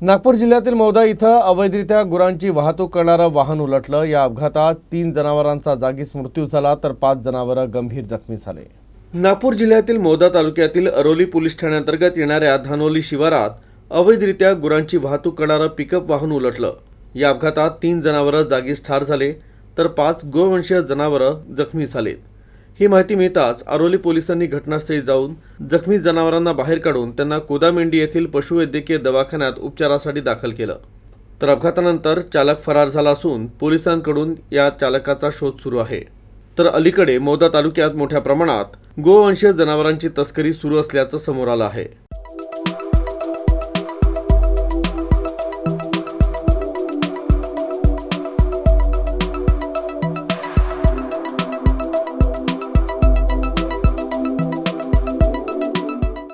नागपूर जिल्ह्यातील मौदा इथं अवैधरित्या गुरांची वाहतूक करणारं वाहन उलटलं. या अपघातात तीन जनावरांचा जागीच मृत्यू झाला तर पाच जनावरं गंभीर जखमी झाले. नागपूर जिल्ह्यातील मौदा तालुक्यातील अरोली पोलीस ठाण्याअंतर्गत येणाऱ्या धानोली शिवारात अवैधरित्या गुरांची वाहतूक करणारं पिकअप वाहन उलटलं. या अपघातात तीन जनावरं जागीच ठार झाले तर पाच गोवंशीय जनावरं जखमी झालेत. ही माहिती मिळताच आरोली पोलिसांनी घटनास्थळी जाऊन जखमी जनावरांना बाहेर काढून त्यांना कोदामेंडी येथील पशुवैद्यकीय दवाखान्यात उपचारासाठी दाखल केलं. तर अपघातानंतर चालक फरार झाला असून पोलिसांकडून या चालकाचा शोध सुरू आहे. तर अलीकडे मौदा तालुक्यात मोठ्या प्रमाणात गोवंशीय जनावरांची तस्करी सुरू असल्याचं समोर आलं आहे.